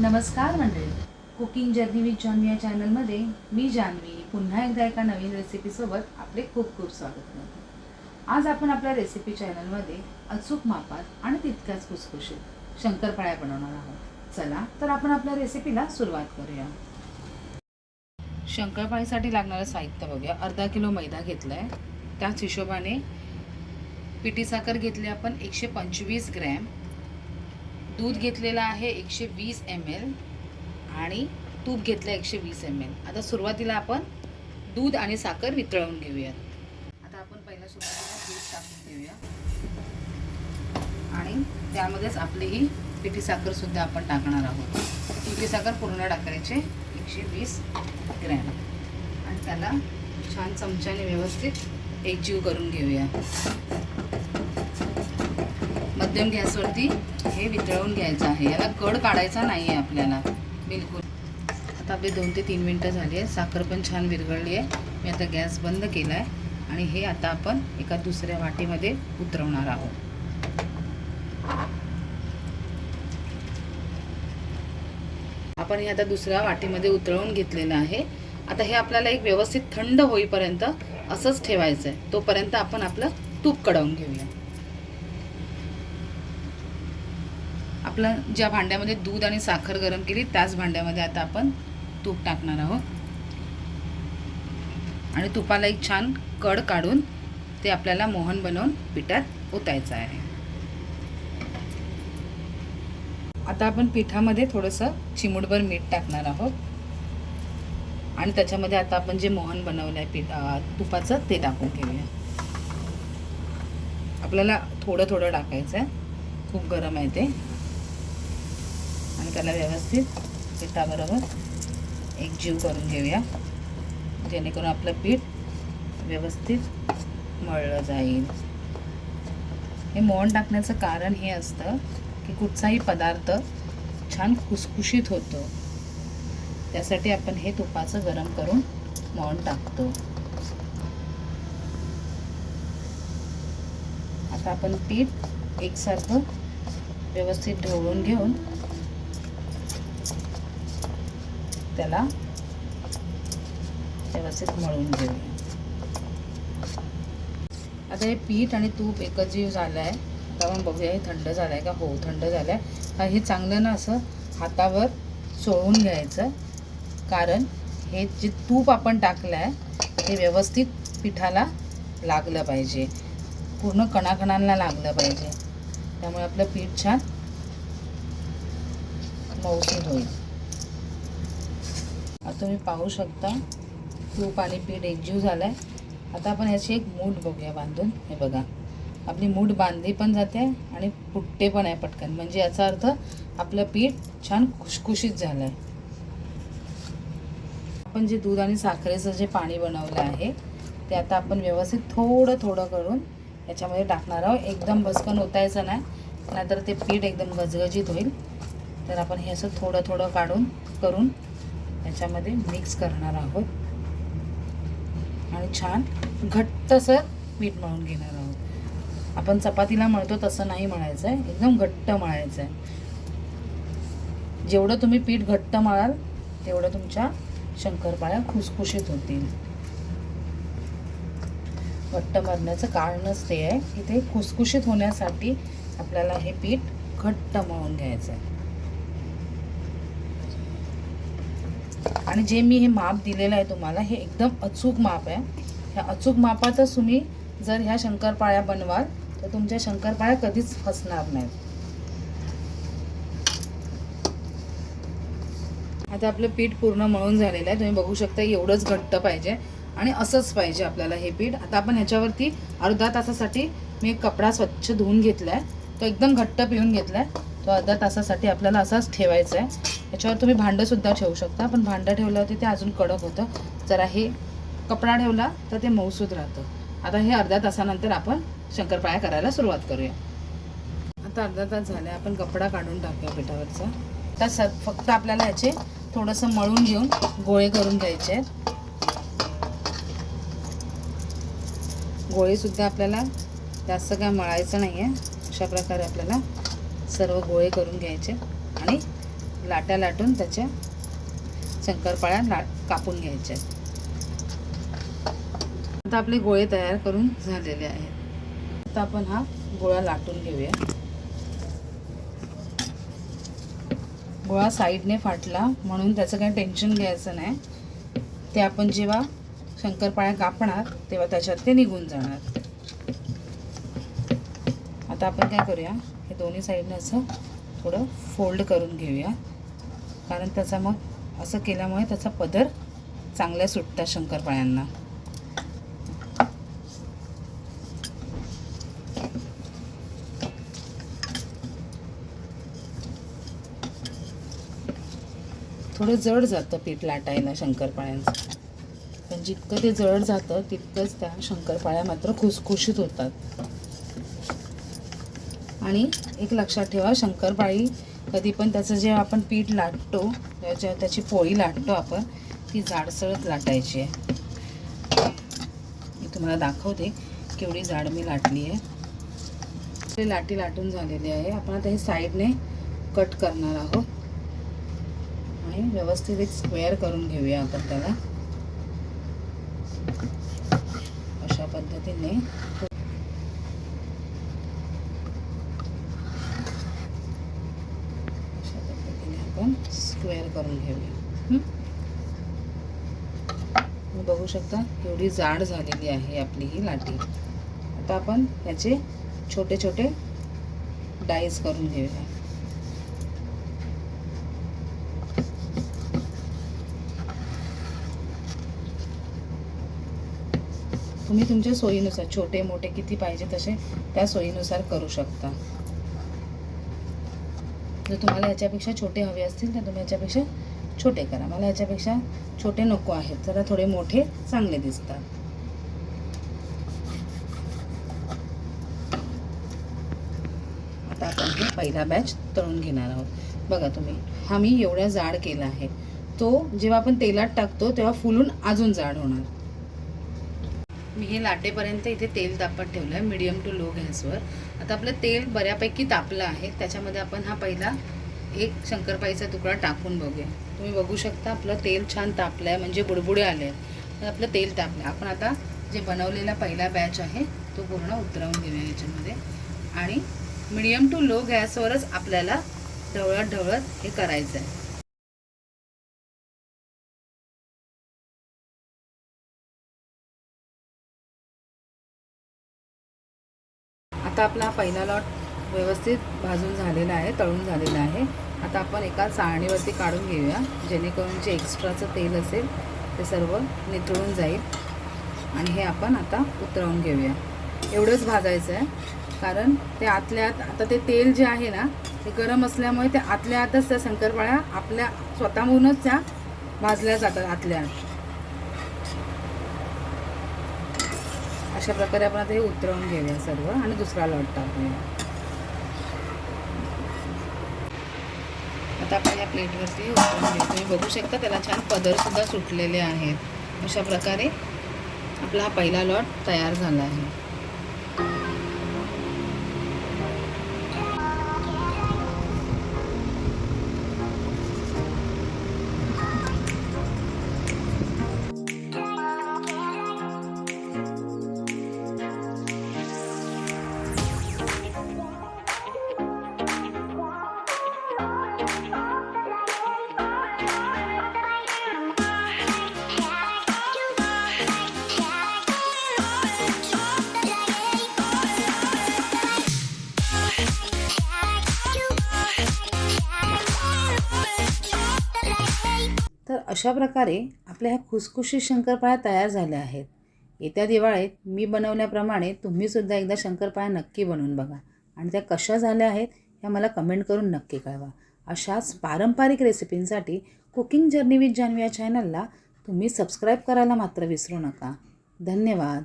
नमस्कार मंडळी. Cooking journey with Janhavi या चॅनलमध्ये मी जान्हवी पुन्हा एकदा एका नवीन रेसिपीसोबत आपले खूप खूप स्वागत करते. आज आपण आपल्या रेसिपी चॅनलमध्ये अचूक मापात आणि तितक्याच कुसकुशीत शंकरपाळ्या बनवणार आहोत. चला तर आपण आपल्या रेसिपीला सुरुवात करूया. शंकरपाळीसाठी लागणारं साहित्य बघूया. अर्धा किलो मैदा घेतला आहे त्याच हिशोबाने पिठी साखर घेतली आपण एकशे पंचवीस ग्रॅम. दूध घेतलेलं आहे एकशे वीस एम एल आणि तूप घेतलं एकशे वीस एम एल आता सुरुवातीला आपण दूध आणि साखर वितळवून घेऊयात. आता आपण पहिल्या सुरुवातीला दूध टाकून घेऊया. आणि त्यामध्येच आपली ही पिठी साखरसुद्धा आपण टाकणार आहोत. पिठी साखर पूर्ण टाकायचे एकशे वीस ग्रॅम. आणि त्याला छान चमच्याने व्यवस्थित एकजीव करून घेऊया मध्यम गॅसवरती हे वितळवून घ्यायचं आहे. याला कड काढायचा नाही आहे आपल्याला. बिलकुल. आता आपले दोन ते तीन मिनटं झाली आहे साखर पण छान विरघळली आहे. मी आता गॅस बंद केला आहे आणि हे आता आपण एका दुसऱ्या वाटीमध्ये उतरवणार आहोत. आपण हे आता दुसऱ्या वाटीमध्ये उतरवून घेतलेलं आहे. आता हे आपल्याला एक व्यवस्थित थंड होईपर्यंत असंच ठेवायचं आहे तोपर्यंत आपण आपलं तूप कडवून घेऊया. आपलं ज्या भांड्यामध्ये दूध आणि साखर गरम केली त्याच भांड्यामध्ये आता आपण तूप टाकणार आहोत. आणि तुपाला एक छान कड काढून ते आपल्याला मोहन बनवून पिठात ओतायचं आहे. आता आपण पिठामध्ये थोडंसं चिमूटभर मीठ टाकणार आहोत. आणि त्याच्यामध्ये आता आपण जे मोहन बनवलं आहे पीठ तुपाचं ते टाकून घेऊया. आपल्याला थोडं थोडं टाकायचं आहे खूप गरम आहे ते. आणि त्याला व्यवस्थित पिठाबरोबर एक जीव करून घेऊया. जेणेकरून आपलं पीठ व्यवस्थित मळलं जाईल. हे मोहन टाकण्याचं कारण हे असतं की कुठचाही पदार्थ छान खुसखुशीत होतो. त्यासाठी आपण हे तुपाचं गरम करून मौन टाकतो. आता आपण पीठ एकसारखं व्यवस्थित ढवळून घेऊन त्याला व्यवस्थित मळून घेऊया. आता हे पीठ आणि तूप एकच जीव झालं आहे आता आपण बघूया हे थंड झालं आहे का? हो थंड झालं आहे हे चांगलं ना असं हातावर चोळून घ्यायचं. कारण हे जे तूप आपण टाकलं आहे हे व्यवस्थित पिठाला लागलं पाहिजे. पूर्ण कणाकणांना लागलं पाहिजे. त्यामुळे आपलं पीठ छान मऊसूद होईल. तुम्ही पाहू शकता. तूप आणि पीठ एकजीव झालं आहे आता आपण याची एक मूठ बघूया बांधून. हे बघा. आपली मूठ बांधली पण जाते आणि फुटते पण आहे पटकन. म्हणजे याचा अर्थ आपलं पीठ छान खुशखुशीत झालं आहे आपण जे दूध आणि साखरेचं जे पाणी बनवलं आहे ते आता आपण व्यवस्थित थोडं थोडं करून याच्यामध्ये टाकणार आहोत. एकदम बसकन ओतायचं नाही. नाहीतर ते पीठ एकदम गजगजीत होईल. तर आपण हे असं थोडं थोडं काढून करून याच्यामध्ये मिक्स करणार आहोत. आणि छान घट्टसर पीठ मळून घेणार आहोत. आपण चपातीला मळतो तसं नाही मळायचं आहे एकदम घट्ट मळायचं आहे जेवढं तुम्ही पीठ घट्ट मळाल तेवढं तुमच्या शंकरपाळ्या खुसखुशीत होतील. घट्ट मरण्याचं कारणच ते आहे की ते खुसखुशीत होण्यासाठी आपल्याला हे पीठ घट्ट मळून घ्यायचं आहे आणि जे मी हे माप दिलेलं आहे तुम्हाला हे एकदम अचूक माप आहे. ह्या अचूक मापातच तुम्ही जर ह्या शंकरपाळ्या बनवाल तर तुमच्या शंकरपाळ्या कधीच फसणार नाहीत. आता आपलं पीठ पूर्ण मळून झालेलं आहे. तुम्ही बघू शकता एवढंच घट्ट पाहिजे आणि असंच पाहिजे आपल्याला हे पीठ. आता आपण ह्याच्यावरती अर्धा तासासाठी मी कपडा स्वच्छ धुवून घेतला आहे तो एकदम घट्ट पिळून घेतला आहे तो अर्धा तासासाठी आपल्याला असाच ठेवायचा आहे. याच्यावर तुम्ही भांडंसुद्धा ठेवू शकता पण भांडं ठेवल्यावरती ते अजून कडक होतं. जरा हे कपडा ठेवला तर ते मऊसूद राहतं. आता हे अर्ध्या तासानंतर आपण शंकरपाळ्या करायला सुरुवात करूया. आता अर्धा तास झाला आपण कपडा काढून टाकूया पिठावरचा. आता स फक्त आपल्याला याचे थोडंसं मळून घेऊन गोळे करून घ्यायचे आहेत. गोळेसुद्धा आपल्याला जास्त काय मळायचं नाही आहे अशा प्रकारे आपल्याला सर्व गोळे करून घ्यायचे. आणि लाट्या लाटून त्याच्या शंकरपाळ्या ला कापून घ्यायच्या. आता आपले गोळे तयार करून झालेले आहेत. आता आपण हा गोळा लाटून घेऊया. गोळा साईडने फाटला म्हणून त्याचं काही टेन्शन घ्यायचं नाही. ते आपण जेव्हा शंकरपाळ्या कापणार तेव्हा त्याच्यात ते निघून जाणार. आता आपण काय करूया? हे दोन्ही साईडने असं थोडं फोल्ड करून घेऊया. कारण त्याचा मग असं केल्यामुळे त्याचा पदर चांगल्या सुटतात शंकरपाळ्यांना. थोडं जड जातं पीठ लाटायला शंकरपाळ्यांचं. पण जितकं ते जड जातं तितकंच त्या शंकरपाळ्या मात्र खुसखुशीत होतात. आणि एक लक्षात ठेवा शंकरपाळी कधी पण त्याचं जे आपण पीठ लाटतो त्याच्या त्याची पोळी लाटतो आपण ती जाडसळत लाटायची आहे. मी तुम्हाला दाखवते केवढी जाड मी लाटली आहे. ते लाटी लाटून झालेली आहे. आपण आता हे साईडने कट करणार आहोत. आणि व्यवस्थित एक स्क्वेअर करून घेऊया आपण त्याला. अशा पद्धतीने अशा पद्धतीने आपण स्क्वेअर करून घेऊया? तुम्ही बघू शकता एवढी जाड झालेली आहे आपली ही लाटी. आता आपण याचे छोटे छोटे डाईस करून घेऊया. तुम्ही तुमच्या सोयीनुसार छोटे मोठे किती पाहिजे तसे त्या सोयीनुसार करू शकता. जर तुम्हाला याच्यापेक्षा छोटे हवे असतील तर तुम्ही याच्यापेक्षा छोटे करा. मला याच्यापेक्षा छोटे नको आहेत. जरा थोडे मोठे चांगले दिसतात. आता आपण हे पहिला बॅच तळून घेणार आहोत. बघा तुम्ही हा मी एवढा जाड केला आहे. तो जेव्हा आपण तेलात टाकतो तेव्हा फुलून अजून जाड होणार. मी हे लाटेपर्यंत इथे तेल तापत ठेवलं आहे मिडियम टू लो गॅसवर आता आपलं तेल बऱ्यापैकी तापलं आहे त्याच्यामध्ये आपण हा पहिला एक शंकरपाईचा तुकडा टाकून बघूया. तुम्ही बघू शकता आपलं तेल छान तापलं आहे म्हणजे बुडबुडे आले. आहेत तर आपलं तेल तापलं आपण आता जे बनवलेला पहिला बॅच आहे तो पूर्ण उतरवून घेऊया याच्यामध्ये. आणि मिडियम टू लो गॅसवरच आपल्याला ढवळत ढवळत हे करायचं आहे आता आपला हा पहिला लॉट व्यवस्थित भाजून झालेला आहे तळून झालेला आहे. आता आपण एका चाळणीवरती काढून घेऊया जेणेकरून जे एक्स्ट्राचं तेल असेल ते सर्व नितळून जाईल. आणि हे आपण आता उतरवून घेऊया. एवढंच भाजायचं आहे कारण ते आतल्या आत आता ते तेल जे आहे ना ते गरम असल्यामुळे ते आतल्या आतच त्या शंकरपाळ्या आपल्या स्वतःहूनच त्या भाजल्या जातात आतल्या आत. अशा प्रकारे आपण आता हे उतरवून घेऊया सर्व आणि दुसरा लॉट टाकूया. आता आपण या प्लेटवरती उतरवून घेऊ तुम्ही बघू शकता त्याला छान पदरसुद्धा सुटलेले आहेत. अशा प्रकारे आपला हा पहिला लॉट तयार झाला आहे. अशा प्रकारे आपल्या ह्या खुसखुशीत शंकरपाळ्या तयार झाल्या आहेत. येत्या दिवाळीत मी बनवल्याप्रमाणे तुम्हीसुद्धा एकदा शंकरपाळ्या नक्की बनवून बघा. आणि त्या कशा झाल्या आहेत ह्या मला कमेंट करून नक्की कळवा. अशाच पारंपरिक रेसिपींसाठी कुकिंग जर्नी विथ जान्हवी या चॅनलला तुम्ही सबस्क्राईब करायला मात्र विसरू नका. धन्यवाद.